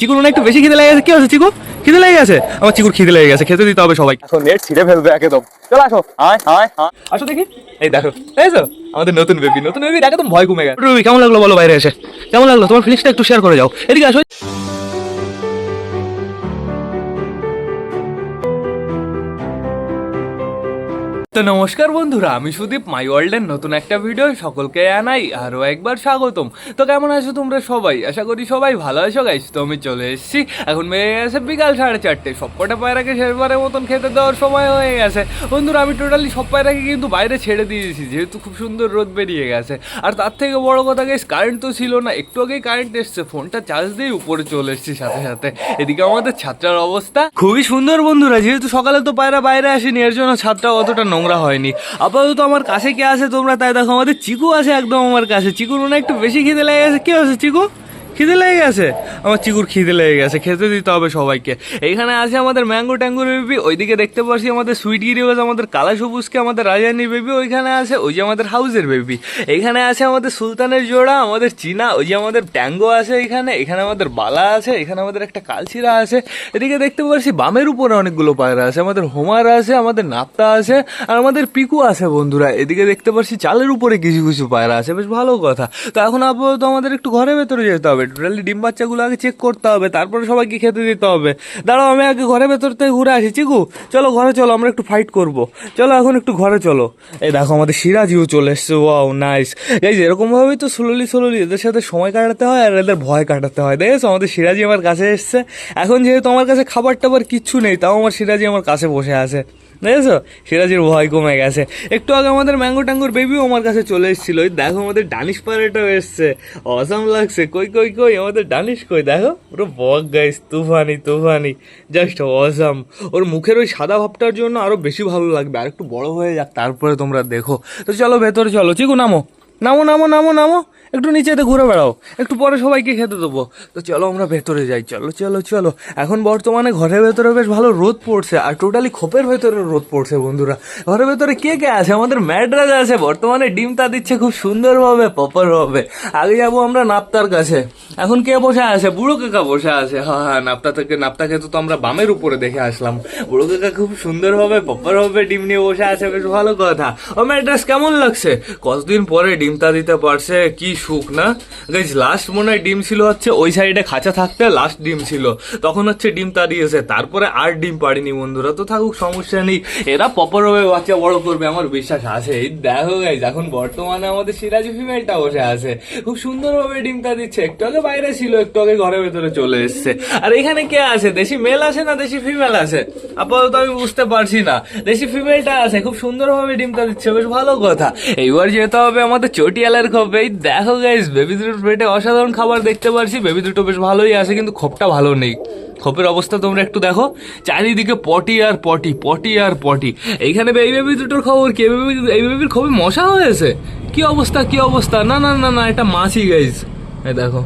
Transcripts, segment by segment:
চিকুর মনে একটু বেশি খিদে লেগে গেছে। কি আছে চিকু? খিদে লেগে গেছে? আমার চিকুর খিদে লেগে গেছে খেতে দিতে হবে সবাই এখন নেট ছিঁড়ে ফেলবে একদম। চলো আসো। হাই হাই আসো দেখি। এই দেখো এই তো আমাদের নতুন বেবি নতুন বেবি দেখে তো ভয় কমে গেছে। রুবি কেমন লাগল বলো বাইরে এসে? কেমন লাগল? তোমার ফিলিংসটা একটু শেয়ার করে যাও। এদিকে আসো। তো নমস্কার বন্ধুরা, আমি সুদীপ মাই ওয়ার্ল্ডের নতুন একটা ভিডিও সকলকে আনাই আরও একবার স্বাগতম। তো কেমন আছো তোমরা সবাই? আশা করি সবাই ভালো আছো গাইস তো আমি চলে এসেছি। এখন বেড়ে গেছে বিকাল সাড়ে চারটে। সব কটা পায়রাকে শেষবারের মতন খেতে দেওয়ার সময় হয়ে গেছে। বন্ধুরা, আমি টোটালি সব পায়রাকে কিন্তু বাইরে ছেড়ে দিয়েছি, যেহেতু খুব সুন্দর রোদ বেরিয়ে গেছে। আর তার থেকে বড় কথা গাইস কারেন্ট তো ছিল না, একটু আগেই কারেন্ট এসছে। ফোনটা চার্জ দিয়ে উপরে চলে এসেছি সাথে সাথে। এদিকে আমাদের ছাত্রার অবস্থা খুবই সুন্দর বন্ধুরা, যেহেতু সকালে তো পায়রা বাইরে আসেনি, এর জন্য ছাদটা অতটা নোংরা হয়নি। আপাতত আমার কাছে কে আছে তোমরা তাই দেখো, আমাদের চিকু আছে একদম আমার কাছে। চিকুর মনে একটু বেশি খেতে লেগে গেছে। কে আছে চিকু? খিদে লেগে গেছে? আমার চিকুর খিদে লেগে গেছে, খেতে দিতে হবে সবাইকে। এইখানে আছে আমাদের ম্যাঙ্গো ট্যাঙ্গোর বেবি, ওইদিকে দেখতে পাচ্ছি আমাদের সুইট গিরিবাজ আমাদের কালা সবুজকে, আমাদের রাজানি বেবি ওইখানে আছে ওই যে আমাদের হাউসের বেবি এইখানে আছে আমাদের সুলতানের জোড়া, আমাদের চীনা, ওই যে আমাদের ট্যাঙ্গো আছে এখানে এখানে আমাদের বালা আছে, এখানে আমাদের একটা কালচিরা আছে। এদিকে দেখতে পাচ্ছি বামের উপরে অনেকগুলো পায়রা আছে, আমাদের হোমার আছে, আমাদের নাপ্তা আছে, আর আমাদের পিকু আছে বন্ধুরা। এদিকে দেখতে পাচ্ছি চালের উপরে কিছু কিছু পায়রা আছে, বেশ ভালো কথা। তো এখন আপাতত আমাদের একটু ঘরের ভেতরে যেতে হবে। টোটালি ডিম বাচ্চাগুলো আগে চেক করতে হবে, তারপরে সবাইকে খেতে দিতে হবে। দাঁড়াও, আমি আগে ঘরের ভেতর থেকে ঘুরে আসি, চিকু। চলো ঘরে চলো, আমরা একটু ফাইট করব। চলো এখন একটু ঘরে চলো। এই দেখো, আমাদের সিরাজিও চলে এসছে। ওয়াও নাইস এই এরকম ভাবেই তো স্লোলি স্লোলি এদের সাথে সময় কাটাতে হয় আর এদের ভয় কাটাতে হয়। দেখেছ, আমাদের সিরাজি আমার কাছে এসছে। এখন যেহেতু আমার কাছে খাবার টাবার কিচ্ছু নেই, তাও আমার সিরাজি আমার কাছে বসে আছে। দেখেছ? সিরাজির ভয় কমে গেছে। একটু আগে আমাদের ম্যাঙ্গো ট্যাঙ্গোর বেবিও আমার কাছে চলে এসেছিল। ওই দেখো আমাদের ডানিশ পারেটাও এসছে। অসাম লাগছে। কই কই কই? আমাদের ডানিশ কই? দেখো। পুরো বক গাইস তুফানি তুফানি। জাস্ট অসাম ওর মুখের ওই সাদা ভাবটার জন্য আরও বেশি ভালো লাগবে। আর একটু বড় হয়ে যাক, তারপরে তোমরা দেখো। তো চলো, ভেতরে চলো। চিকু, নামো। নামো নামো নামো নামো। একটু নিচেতে ঘুরে বেড়াও। একটু পরে সবাইকে খেতে দেবো। তো চলো আমরা ভেতরে যাই। চলো চলো চলো। এখন বর্তমানে ঘরের ভেতরে বেশ ভালো রোদ পড়ছে। আর টোটালি খোপের ভেতরে রোদ পড়ছে, বন্ধুরা। ঘরের ভেতরে কে কে আছে? আমাদের ম্যাড্রাজ আছে। বর্তমানে ডিম তা দিচ্ছে খুব সুন্দরভাবে প্রপার ভাবে আগে যাব আমরা নাপ্তার কাছে। এখন কে বসে আছে? বুড়ো কাকা বসে আছে। হ্যাঁ হ্যাঁ নাপ্তা থেকে নাপ্তাকে তো আমরা বামের উপরে দেখে আসলাম। বুড়ো কাকা খুব সুন্দরভাবে প্রপার ভাবে ডিম নিয়ে বসে আছে। বেশ ভালো কথা। ও ম্যাড্রাস কেমন লাগছে? কতদিন পরে ডিম তা দিতে পারছে, কি সুখ, না? গাইজ লাস্ট মনে হয় ডিম ছিল হচ্ছে ওই সাইডে খাঁচা থাকতে লাস্ট ডিম ছিল। তখন হচ্ছে ডিম তা দিয়েছে। তারপরে আর ডিম পারিনি বন্ধুরা। তো থাকুক, সমস্যা নেই। এরা প্রপার ভাবে বাচ্চা বড় করবে, আমার বিশ্বাস আছে। এই দেখো গাইজ এখন বর্তমানে আমাদের সিরাজি ফিমেলটা বসে আছে। খুব সুন্দরভাবে ডিমটা দিচ্ছে। একটু আগে বাইরে ছিল, একটু আগে ঘরের ভেতরে চলে এসছে। আর এখানে কে আছে? দেশি মেল আছে না দেশি ফিমেল আছে? আপাতত আমি বুঝতে পারছি না। দেশি ফিমেলটা আছে, খুব সুন্দরভাবে ডিমটা দিচ্ছে। বেশ ভালো কথা। এইবার যেতে হবে আমাদের চটিয়ালের খোপে দেখো গাইস বেবি দুটোর পেটে অসাধারণ খাবার দেখতে পারছি। বেবি দুটো বেশ ভালোই আছে, কিন্তু খোপটা ভালো নেই। খোপের অবস্থা তোমরা একটু দেখো। চারিদিকে পটি আর পটি পটি আর পটি। এইখানে এই বেবি দুটোর খবর কি? এই বেবির খুবই মশা হয়েছে? কি অবস্থা কি অবস্থা? না না না না, এটা মাছি গাইস দেখো।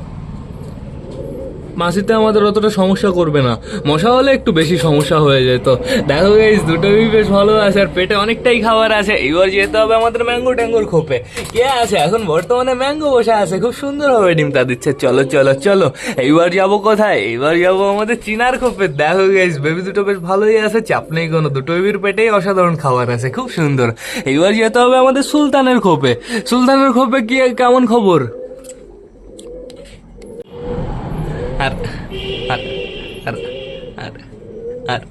মাছিতে আমাদের অতটা সমস্যা করবে না। মশা হলে একটু বেশি সমস্যা হয়ে যেত। দেখো গাইজ দুটোই বেশ ভালো আছে আর পেটে অনেকটাই খাবার আছে। এইবার যেতে হবে আমাদের ম্যাঙ্গো ট্যাঙ্গোর খোপে। কে আছে? এখন বর্তমানে ম্যাঙ্গো বসে আছে। খুব সুন্দর হবে ডিমটা দিচ্ছে। চলো চলো চলো। এইবার যাব কোথায়? এইবার যাব আমাদের চিনার খোপে। দেখো গাইজ বেবি দুটো বেশ ভালোই আছে। চাপ নেই কোনো। দুটো বেবির পেটেই অসাধারণ খাবার আছে। খুব সুন্দর। এইবার যেতে হবে আমাদের সুলতানের খোপে। সুলতানের খোপে কি কেমন খবর? আর আর আর আর আর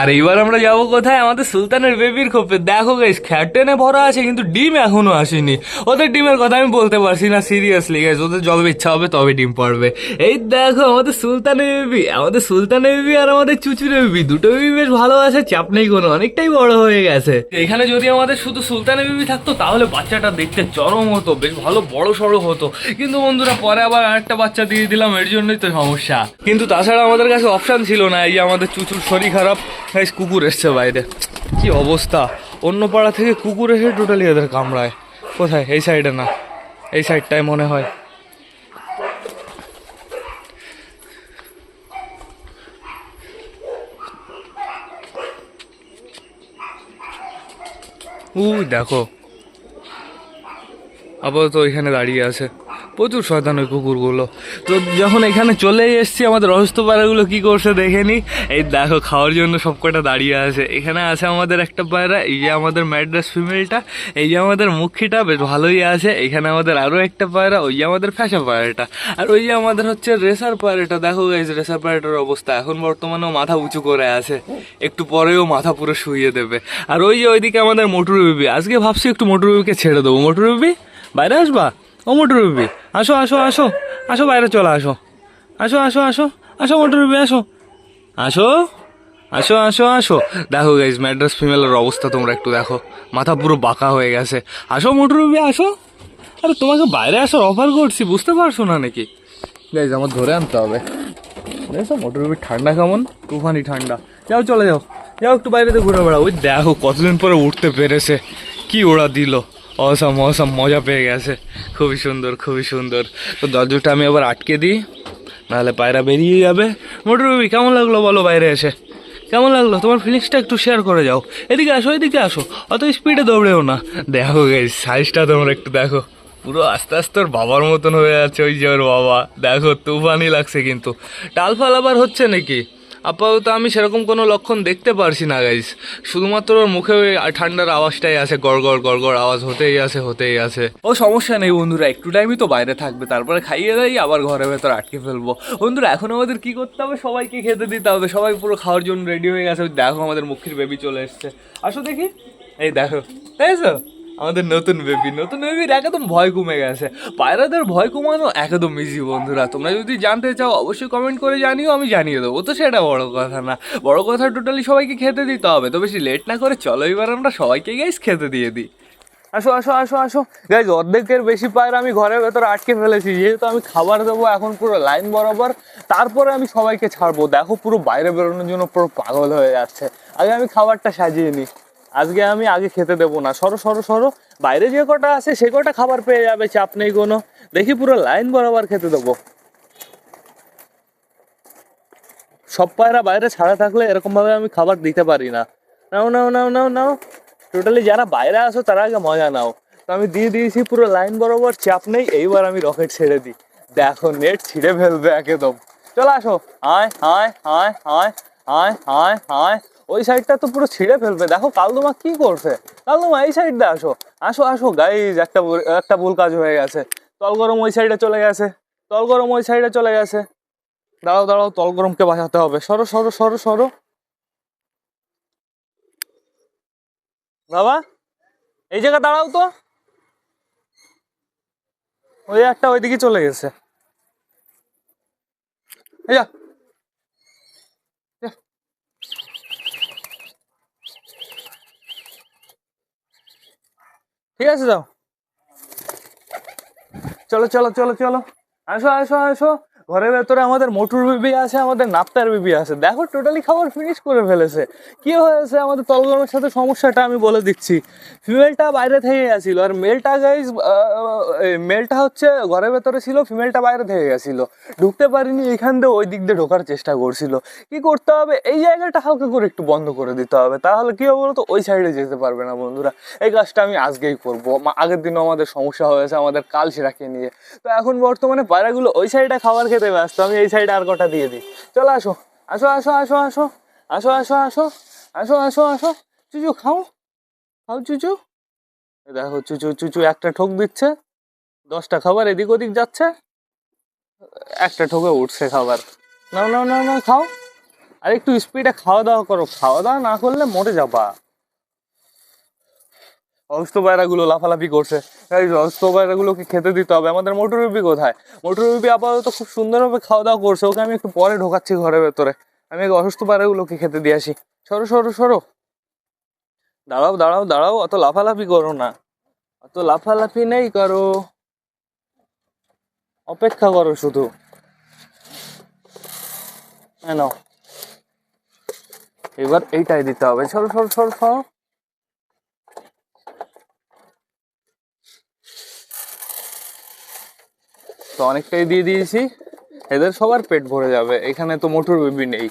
আর এইবার আমরা যাব কোথায়? আমাদের সুলতানের বেবির খোপে। দেখো গাইস খ্যাটেনে ভরা আছে কিন্তু ডিম এখনও আসেনি। ওদের ডিমের কথা আমি বলতে পারছি না সিরিয়াসলি গাইস ওদের যবে ইচ্ছা হবে তবে ডিম পারবে। এই দেখো আমাদের সুলতানের বেবি আমাদের সুলতানের বেবি আর আমাদের চুচুরের বেবি দুটো বেবি বেশ ভালো আছে চাপ নেই কোনো অনেকটাই বড় হয়ে গেছে। এখানে যদি আমাদের শুধু সুলতানের বেবি থাকতো তাহলে বাচ্চাটা দেখতে চরম হতো বেশ ভালো বড় সড়ো হতো। কিন্তু বন্ধুরা পরে আবার আরেকটা বাচ্চা দিয়ে দিলাম এর জন্যই তো সমস্যা। কিন্তু তাছাড়া আমাদের কাছে অপশন ছিল না এই যে আমাদের চুচুর শরীর খারাপ। গাইস কুকুর এসছে বাইরে। কি অবস্থা? অন্য পাড়া থেকে কুকুর এসে টোটালি এদের কামড়ায়। কোথায়? এই সাইডে না। এই সাইডটায় মনে হয়। উই, দেখো। আপাতত ওইখানে দাঁড়িয়ে আছে। প্রচুর শয়তান ওই কুকুরগুলো। তো যখন এখানে চলে এসেছি, আমাদের অসুস্থ পায়রাগুলো কী করছে দেখে নি। এই দেখো, খাওয়ার জন্য সব কটা দাঁড়িয়ে আছে। এখানে আছে আমাদের একটা পায়রা, এই যে আমাদের ম্যাড্রাস ফিমেলটা, এই যে আমাদের মুখিটা, বেশ ভালোই আছে। এখানে আমাদের আরও একটা পায়রা, ওই যে আমাদের ফ্যাশা পায়রাটা। আর ওই যে আমাদের হচ্ছে রেসার পায়রাটা, দেখো গাইজ রেসার পায়রাটার অবস্থা। এখন বর্তমানেও মাথা উঁচু করে আছে। একটু পরেও মাথা পুরো শুইয়ে দেবে। আর ওই যে ওইদিকে আমাদের মোটর বিবি, আজকে ভাবছি একটু মোটর বিবিকে ছেড়ে দেবো। মোটর বিবি, বাইরে আসবা? ও মোটর বিবি আসো আসো আসো। আসো, বাইরে চলে, আসো। আসো আসো আসো। আসো মোটর বিবি আসো। আসো? আসো আসো আসো। দেখো গাইজ ম্যাড্রাস ফিমেলের অবস্থা তোমরা একটু দেখো। মাথা পুরো বাঁকা হয়ে গেছে। আসো মোটর বিবি আসো। আরে, তোমাকে বাইরে আসার অফার করছি, বুঝতে পারছ না নাকি? গাইজ আমার ধরে আনতে হবে। দেখো মোটর বিবি ঠান্ডা কেমন? তুফানি ঠান্ডা। যাও, চলে যাও। যাও, একটু বাইরেতে ঘুরে বেড়াও। ওই দেখো, কতদিন পরে উঠতে পেরেছে। কি ওরা দিল। অসাম অসম মজা পেয়ে গেছে। খুবই সুন্দর খুবই সুন্দর। তো দরজাটা আমি আবার আটকে দিই, নাহলে পায়রা বেরিয়ে যাবে। মোটর বেবি, কেমন লাগল বলো বাইরে এসে? কেমন লাগল? তোমার ফিলিংসটা একটু শেয়ার করে যাও। এদিকে আসো এদিকে আসো। অত স্পিডে দৌড়েও না। দেখো গাইস সাইজটা তোমরা একটু দেখো। পুরো আস্তে আস্তে ওর বাবার মতন হয়ে যাচ্ছে, ওই যে ওর বাবা। দেখো তুফানি লাগছে কিন্তু। টালফাল আবার হচ্ছে নাকি? আপাতত আমি সেরকম কোনো লক্ষণ দেখতে পারছি না গাইস শুধুমাত্র ওর মুখে ওই ঠান্ডার আওয়াজটাই আছে, গড় গড় গড় গড় আওয়াজ হতেই আছে হতেই আছে। ও, সমস্যা নেই, বন্ধুরা, একটু টাইমই তো বাইরে থাকবে, তারপরে খাইয়ে দেয় আবার ঘরের ভেতর আটকে ফেলব। বন্ধুরা, এখন আমাদের কি করতে হবে? সবাইকে খেতে দিতে হবে, সবাই পুরো খাওয়ার জন্য রেডি হয়ে গেছে। দেখো, আমাদের মুখের বেবি চলে এসছে। আসো দেখি। এই দেখো তাইছো আমাদের নতুন বেবি নতুন বেবির একদম ভয় কমে গেছে। পায়রাদের ভয় কমানো একদম ইজি বন্ধুরা, তোমরা যদি জানতে চাও, অবশ্যই কমেন্ট করে জানিও, আমি জানিয়ে দেবো। তো সেটা বড় কথা না। বড় কথা টোটালি সবাইকে খেতে দিতে হবে, তো বেশি লেট না করে চলো এবার আমরা সবাইকে গাইস খেতে দিয়ে দিই। আসো আসো আসো আসো। গাইজ অর্ধেকের বেশি পায়রা আমি ঘরের ভেতরে আটকে ফেলেছি, যেহেতু আমি খাবার দেবো এখন পুরো লাইন বরাবর, তারপরে আমি সবাইকে ছাড়বো। দেখো পুরো বাইরে বেরোনোর জন্য পুরো পাগল হয়ে যাচ্ছে। আগে আমি খাবারটা সাজিয়ে নিই। আজকে আমি আগে খেতে দেবো না। সরো সরো সরো। বাইরে যে কটা আছে, সে কটা খাবার পেয়ে যাবে, চাপ নেই কোনো। দেখি পুরো লাইন বরাবর খেতে দেবো। সব পায়রা বাইরে ছাড়া থাকলে এরকম ভাবে আমি খাবার দিতে পারি না। নাও নাও নাও নাও নাও। টোটালি যারা বাইরে আসো তারা আগে মজা নাও। তো আমি দিয়ে দিয়েছি পুরো লাইন বরাবর, চাপ নেই। এইবার আমি রকেট ছেড়ে দিই। দেখো, নেট ছিঁড়ে ফেলবে একদম। চলে আসো। আয় আয় আয় আয় আয় আয় আয় ওই সাইডটা তো পুরো ছিঁড়ে ফেলবে। দেখো কালদুমা কি করছে? কালদুমা, এই সাইড দিয়ে আসো। আসো আসো গাইজ একটা একটা ভুল কাজ হয়ে গেছে। তল গরম ওই সাইডে চলে গেছে। তল গরম ওই সাইডে চলে গেছে। দাঁড়াও দাঁড়াও তল গরমকে বাঁচাতে হবে। সরো সরো সরো সরো। বাবা, এই জায়গা দাঁড়াও তো। ওই একটা ওইদিকে চলে গেছে। এই যা। ঠিক আছে যাও। চলো চলো চলো চলো। আসো আসো আসো। ঘরের ভেতরে আমাদের মোটর বিবি আছে, আমাদের নাপ্তার বিবি আছে। দেখো টোটালি খাবার ফিনিশ করে ফেলেছে। কি হয়েছে? আমাদের তলগরমের সাথে সমস্যাটা আমি বলে দিচ্ছি। ফিমেলটা বাইরে থেকে গেছিল। আর মেলটা গাইজ মেলটা হচ্ছে ঘরের ভেতরে ছিল ফিমেলটা বাইরে থেকে গেছিল। ঢুকতে পারিনি, এখান দিয়ে ওই দিক দিয়ে ঢোকার চেষ্টা করছিল। কি করতে হবে? এই জায়গাটা হালকা করে একটু বন্ধ করে দিতে হবে। তাহলে কি হবে বলতো? ওই সাইডে যেতে পারবে না বন্ধুরা। এই কাজটা আমি আজকেই করব। আগের দিনও আমাদের সমস্যা হয়েছে, আমাদের কাল সেটাকে নিয়ে। তো এখন বর্তমানে পায়রাগুলো ওই সাইডে খাবার খেতে ব্যস্ত আমি এই সাইডে আর কটা দিয়ে দিই চলো আসো আসো আসো আসো আসো আসো আসো আসো আসো আসো আসো চুচু খাও খাও চুচু দেখো চুচু চুচু একটা ঠোক দিচ্ছে দশটা খাবার এদিক ওদিক যাচ্ছে একটা ঠোকে উঠছে খাবার নাও নাও নাও নাও খাও আর একটু স্পিডে খাওয়া দাওয়া করো খাওয়া দাওয়া না করলে মরে যাবা অসুস্থ পায়রাগুলো লাফালাফি করছে। এই অসুস্থ পায়রাগুলোকে খেতে দিতে হবে। আমাদের মোটর বিবি কোথায়? মোটর বিবি আপাতত খুব সুন্দরভাবে খাওয়া দাওয়া করছে। ওকে আমি একটু পরে ঢোকাচ্ছি ঘরের ভেতরে। আমি অসুস্থ পায়রাগুলোকে খেতে দিয়ে আসি। সরো সরো সরো। দাঁড়াও দাঁড়াও দাঁড়াও। অত লাফালাফি করো না। অত লাফালাফি নেই করো। অপেক্ষা করো শুধু। এবার এইটাই দিতে হবে। সরো সরো সরো সরো। তো অনেকটাই দিয়ে দিয়েছি। এদের সবার পেট ভরে যাবে, এখানে তো মোটর বেবি নেই।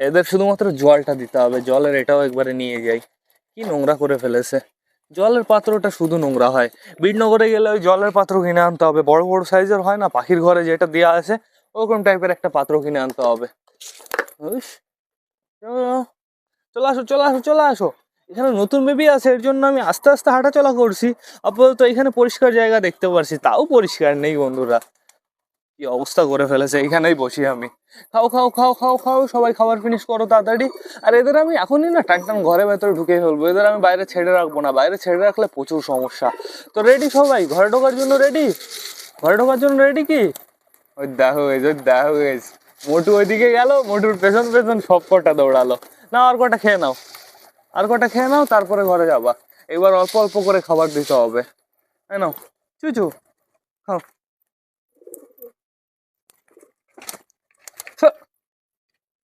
এদের শুধুমাত্র জলটা দিতে হবে, জলের এটাও একবারে নিয়ে যাই। কি নোংরা করে ফেলেছে। জলের পাত্রটা শুধু নোংরা হয়। বিটনগরে গেলে ওই জলের পাত্র কিনে আনতে হবে। বড় বড় সাইজের হয় না, পাখির ঘরে যেটা দেওয়া আছে, ওরকম টাইপের একটা পাত্র কিনে আনতে হবে। চলো আসো, চলে আসো চলে আসো। এখানে নতুন বেবি আছে, এর জন্য আমি আস্তে আস্তে হাঁটাচলা করছি। আপাতত এখানে পরিষ্কার জায়গা দেখতে পারছি, তাও পরিষ্কার নেই বন্ধুরা। কি অবস্থা করে ফেলেছে? এখানেই বসি আমি। খাও খাও খাও খাও খাও, সবাই খাবার ফিনিশ করো তাড়াতাড়ি। আর এদের আমি এখনই না টান টান ঘরে ভেতরে ঢুকে ফেলব। এদের আমি বাইরে ছেড়ে রাখব না। বাইরে ছেড়ে রাখলে প্রচুর সমস্যা। তো রেডি সবাই? ঘরে ঢোকার জন্য রেডি ঘরে ঢোকার জন্য রেডি কি? ওই দেখো, এই যে দেখো মোটু ওইদিকে গেল, মোটুর পেছন পেছন সব কটা দৌড়ালো। না আর কটা খেয়ে নাও। আর কটা খেয়ে নাও, তারপরে ঘরে যাবা। এবার অল্প অল্প করে খাবার দিতে হবে। তাই নাও। চুচু, খাও।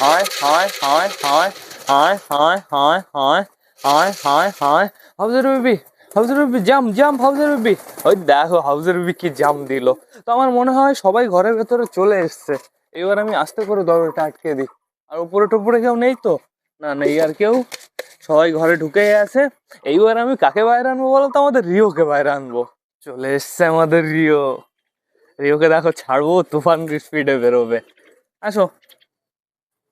আয় আয় আয় আয় আয় আয় আয় আয় আয় আয় আয় হাউজের বেবি হাউজের বেবি জাম জাম হাউজের বেবি ওই দেখো হাউজের বেবি কি জাম দিল? তো আমার মনে হয় সবাই ঘরের ভেতরে চলে এসছে। এবার আমি আস্তে করে দরজাটা আটকে দিই। আর উপরে টুপুরে কেউ নেই তো? না, নেই আর কেউ। সবাই ঘরে ঢুকে আছে। এইবার আমি কাকে বাইরে আনব বলো তো? আমাদের রিওকে বাইরে আনব। চলে এসছে আমাদের রিও। রিওকে দেখো, ছাড়বো, তুফান স্পিডে বেরোবে। আসো।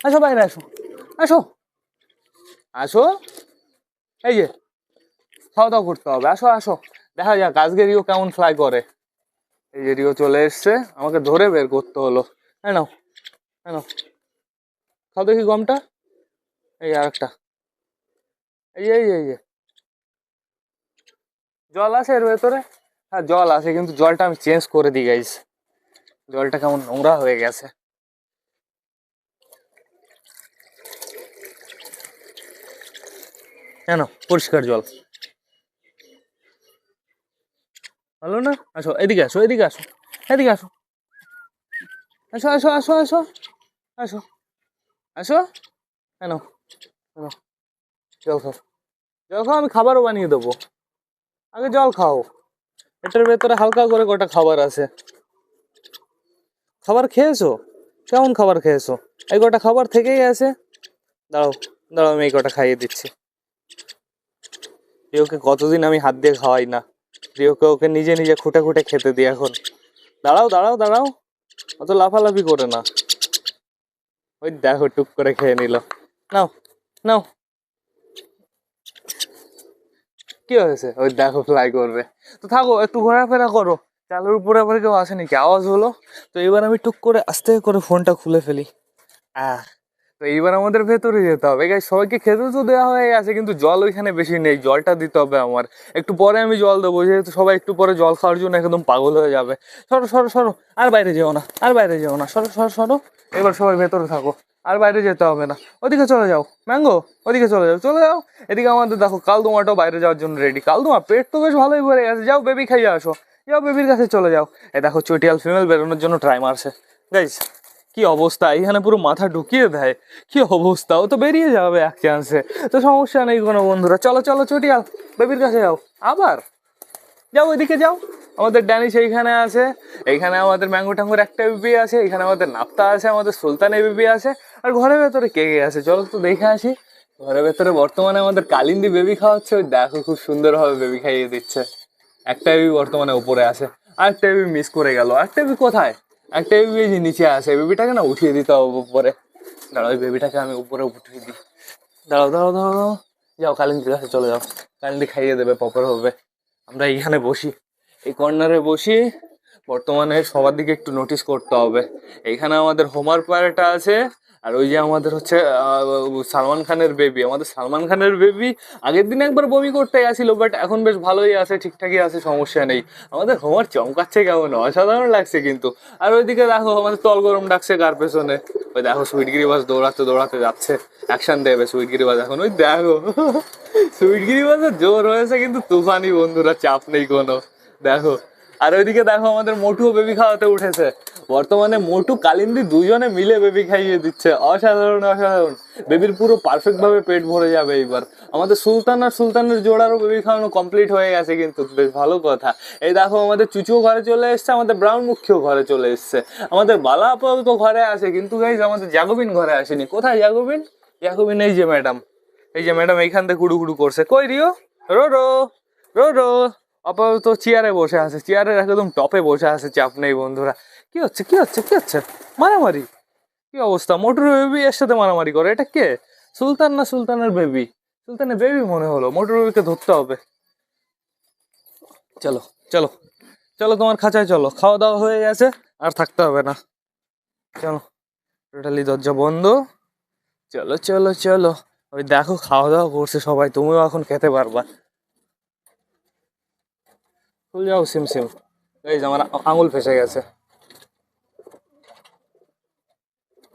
আসো বাইরে আসো। আসো। আসো। এই যে খাওয়া দাওয়া করতে হবে। আসো আসো। দেখা যাক, আজকে রিও কেমন ফ্লাই করে। এই যে রিও চলে এসছে। আমাকে ধরে বের করতে হলো। হ্যাঁ নাও হ্যাঁ নাও। খাও দেখি গমটা। এই আর একটা এই এই এই জল আছে এর ভেতরে? হ্যাঁ জল আছে, কিন্তু জলটা আমি চেঞ্জ করে দিই গাইস জলটা কেমন নোংরা হয়ে গেছে। কেন পরিষ্কার জল। ভালো না? আসো, এদিকে আসো এদিকে আসো এদিকে আসো। আসো আসো আসো আসো আসো আসো। কেন কেন জল খাও। জল খাও, আমি খাবারও বানিয়ে দেবো। আগে জল খাও। এটার ভেতরে হালকা করে কটা খাবার আছে। খাবার খেয়েছো? কেমন খাবার খেয়েছো? এই কটা খাবার থেকেই আছে। দাঁড়াও দাঁড়াও, আমি এই কটা খাইয়ে দিচ্ছি। রিওকে কতদিন আমি হাত দিয়ে খাওয়াই না? রিওকে ওকে নিজে নিজে খুঁটে খুঁটে খেতে দিই এখন। দাঁড়াও দাঁড়াও দাঁড়াও। অত লাফালাফি করে না। ওই দেখো টুক করে খেয়ে নিল। নাও নাও। কি হয়েছে? ওই দেখো ফ্লাই করবে। তো থাকো, একটু ঘোরাফেরা করো। চালের উপরে আবার কেউ আসে নাকি আওয়াজ হলো? তো এবার আমি টুক করে আস্তে করে ফোনটা খুলে ফেলি। আহ তো এইবার আমাদের ভেতরে যেতে হবে। গাই সবাইকে খেতে তো দেওয়া হয়ে গেছে, কিন্তু জল ওইখানে বেশি নেই, জলটা দিতে হবে আমার। একটু পরে আমি জল দেবো, যেহেতু সবাই একটু পরে জল খাওয়ার জন্য একদম পাগল হয়ে যাবে। সরো সরো সরো, আর বাইরে যেও না, আর বাইরে যেও না। সরো সরো সরো, এবার সবাই ভেতরে থাকো, আর বাইরে যেতে হবে না। ওদিকে চলে যাও, ম্যাঙ্গো, ওদিকে চলে যাও চলে যাও। এদিকে আমাদের দেখো, কালদুমাটাও বাইরে যাওয়ার জন্য রেডি কালদুমা, পেট তো বেশ ভালোই ভরে গেছে। যাও বেবি খাইয়ে আসো। যাও বেবির কাছে চলে যাও। এ দেখো, চটিয়াল ফিমেল বেরোনোর জন্য ট্রাই মারছে। গাইস কি অবস্থা? এখানে পুরো মাথা ঢুকিয়ে দেয়। কি অবস্থা? ও তো বেরিয়ে যাবে এক চান্সে তো সমস্যা নেই কোনো বন্ধুরা। চলো চলো, চটিয়াল, বেবির কাছে যাও। আবার? যাও ওইদিকে যাও। আমাদের ড্যানিশ এইখানে আছে। এইখানে আমাদের ম্যাঙ্গো ট্যাঙ্গোর একটা এবিপি আছে। এখানে আমাদের নাপ্তা আছে। আমাদের সুলতান এবিপি আছে। আর ঘরের ভেতরে কে কে আছে? চলো তো দেখে আসি। ঘরের ভেতরে বর্তমানে আমাদের কালিন্দি বেবি খাওয়াচ্ছে। ওই দেখো খুব সুন্দরভাবে বেবি খাইয়ে দিচ্ছে। একটা বেবি বর্তমানে উপরে আছে। আরেকটা বেবি মিস করে গেল। আরেকটা বেবি কোথায়? একটা বেবি নিচে আছে। বেবিটাকে না উঠিয়ে দিতে হবে উপরে। দাঁড়াও ওই বেবিটাকে আমি উপরে উঠিয়ে দিই। দাঁড়াও দাঁড়াও দাঁড়াও দাঁড়াও। যাও, কালিন্দির কাছে চলে যাও। কালিন্দি খাইয়ে দেবে প্রপার হবে। আমরা এইখানে বসি। এই কর্নারে বসি। বর্তমানে সবার দিকে একটু নোটিস করতে হবে। এইখানে আমাদের হোমার পায়রাটা আছে। আর ওই যে আমাদের হচ্ছে সালমান খানের বেবি আমাদের সালমান খানের বেবি আগের দিন একবার বমি করতে গেছিল বাট এখন বেশ ভালোই আছে, ঠিকঠাকই আছে, সমস্যা নেই। আমাদের হোমার চমকাচ্ছে কেমন, অসাধারণ লাগছে কিন্তু। আর ওইদিকে দেখো, আমাদের তল গরম ডাকছে কার পেছনে। ওই দেখো সুইটগিরি বাস দৌড়াতে দৌড়াতে যাচ্ছে। অ্যাকশন দেবে সুইটগিরি বাস এখন, ওই দেখো। সুইটগিরি বাসের জোর হয়েছে কিন্তু তুফানি বন্ধুরা, চাপ নেই কোনো। দেখো, আর ওইদিকে দেখো, আমাদের মোটুও বেবি খাওয়াতে উঠেছে। বর্তমানে মোটু কালিন্দি দুজনে মিলে বেবি খাইয়ে দিচ্ছে। অসাধারণ অসাধারণ। বেবির পুরো পারফেক্ট ভাবে পেট ভরে যাবে এইবার। আমাদের সুলতান আর সুলতানের জোড়ারও বেবি খাওয়ানো কমপ্লিট হয়ে গেছে কিন্তু, বেশ ভালো কথা। এই দেখো, আমাদের চুচুও ঘরে চলে এসছে, আমাদের ব্রাউন মুখিও ঘরে চলে এসছে। আমাদের বালা আপাতত ঘরে আছে কিন্তু গাইজ আমাদের জাগোবিন ঘরে আসেনি। কোথায় জাগোবিন? জাগোবিন, এই যে ম্যাডাম এই যে ম্যাডাম এইখান থেকে কুড়ু কুড়ু করছে। কই রিও? রো রো রো রো আপাতত চেয়ারে বসে আছে। চেয়ারের একদম টপে বসে আছে, চাপ নেই বন্ধুরা। কি হচ্ছে কি হচ্ছে কি হচ্ছে? মারামারি? কি অবস্থা? মোটর বেবি এর সাথে মারামারি করে, এটা কে? সুলতান না সুলতানের বেবি? সুলতানের বেবি মনে হলো, মোটর বেবিকে ধরতে হবে। চলো চলো চলো তোমার খাঁচায় চলো, খাওয়া দাওয়া হয়ে গেছে, আর থাকতে হবে না। চলো, টোটালি দরজা বন্ধ। চলো চলো চলো, ওই দেখো খাওয়া দাওয়া করছে সবাই, তুমিও এখন খেতে পারবা। খুল যাও, সিম সিম। এই আমার আঙুল ফেসে গেছে।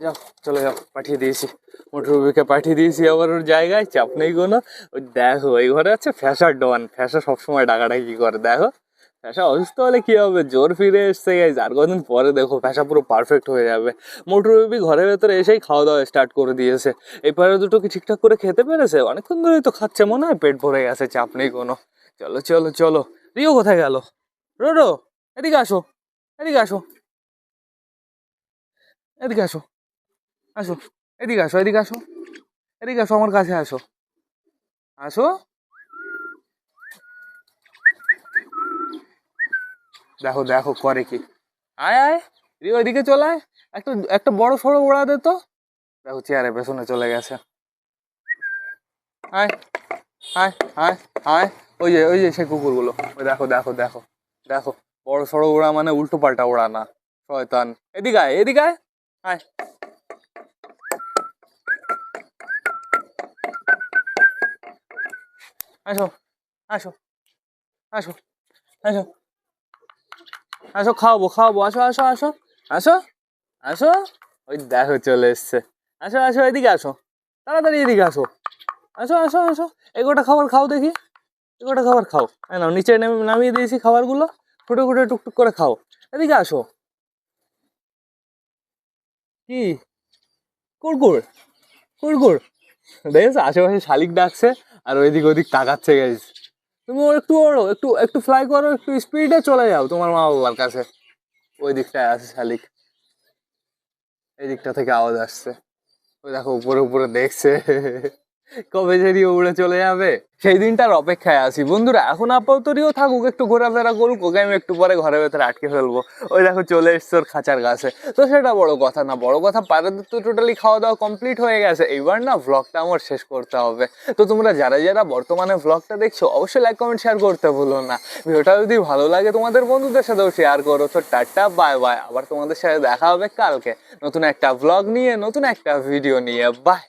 যাও, চলে যাও, পাঠিয়ে দিয়েছি। মোটরবিকে পাঠিয়ে দিয়েছি, আবার ওর জায়গায়। চাপ নেই কোনো। ওই দেখো, এই ঘরে আছে ফ্যাশার ডন ফ্যাশা সবসময় ডাকাডাকি করে, দেখো। ফ্যাশা অসুস্থ হলে কি হবে? জোর ফিরে এসছে গাইজ আর কদিন পরে দেখো, ফ্যাশা পুরো পারফেক্ট হয়ে যাবে। মোটর ঘরের ভেতরে এসেই খাওয়া দাওয়া স্টার্ট করে দিয়েছে। এই পারে দুটো কি ঠিকঠাক করে খেতে পেরেছে? অনেকক্ষণ ধরেই তো খাচ্ছে, মনে হয় পেট ভরে গেছে, চাপ নেই কোনো। চলো চলো চলো। রিও কোথায় গেল? রোডো, এদিকে আসো এদিকে আসো। এদিকে আসো। আসো, এদিকে আসো এদিকে আসো এদিকে আসো, আমার কাছে আসো। আসো। দেখো দেখো, করে কি। আয় আয় রিও এদিকে চলে, আয়। একটা একটা বড় সড়ো ওড়া দে তো। দেখো চেয়ারে পেছনে চলে গেছে। আয় আয় আয় আয়। ওই যে ওই যে, সেই কুকুরগুলো। ওই দেখো দেখো দেখো দেখো। বড় সড়ো ওড়া মানে উল্টো পাল্টা ওড়া না, শয়তান। এদিকে আয় এদিকে আয়। আয়। আসো আসো আসো আসো আসো খাওয়াবো খাওয়াবো আসো আসো আসো আসো আসো ওই দেখো চলে এসছে আসো আসো এদিকে আসো তাড়াতাড়ি এদিকে আসো আসো আসো আসো এগোটা খাবার খাও দেখি এগোটা খাবার খাও এই নাও নিচে নেমে নামিয়ে দিয়েছি খাবারগুলো ফুটে ফুটে টুকটুক করে খাও এদিকে আসো কি কুরকুর কুরকুর দেখেছ? আশেপাশে শালিক ডাকছে আর ওইদিক ওইদিক তাকাচ্ছে গেছিস তুমি একটু ওড়ো, একটু একটু ফ্লাই করো, একটু স্পিডে চলে যাও তোমার মা বাবার কাছে। ওই দিকটায় আছে শালিক। এই দিকটা থেকে আওয়াজ আসছে। ওই দেখো উপরে উপরে দেখছে। কবে যদি উড়ে চলে যাবে। সেই দিনটার অপেক্ষায় আছি। বন্ধুরা, এখন আপাতত রিও থাকুক, একটু ঘোরাফেরা করুক, ওকে আমি একটু পরে ঘরের ভেতরে আটকে ফেলব। ওই দেখো, চলে এসছে ওর খাঁচার কাছে তো সেটা বড় কথা না, বড় কথা পায়রাদের তো টোটালি খাওয়া দাওয়া কমপ্লিট হয়ে গেছে। এইবার না ভ্লগটা আমার শেষ করতে হবে। তো তোমরা যারা যারা বর্তমানে ভ্লগটা দেখছ, অবশ্যই লাইক কমেন্ট শেয়ার করতে ভুলো না। ভিডিওটা যদি ভালো লাগে তোমাদের বন্ধুদের সাথেও শেয়ার করো। তো টাটা বাই বাই আবার তোমাদের সাথে দেখা হবে কালকে। নতুন একটা ভ্লগ নিয়ে, নতুন একটা ভিডিও নিয়ে। বাই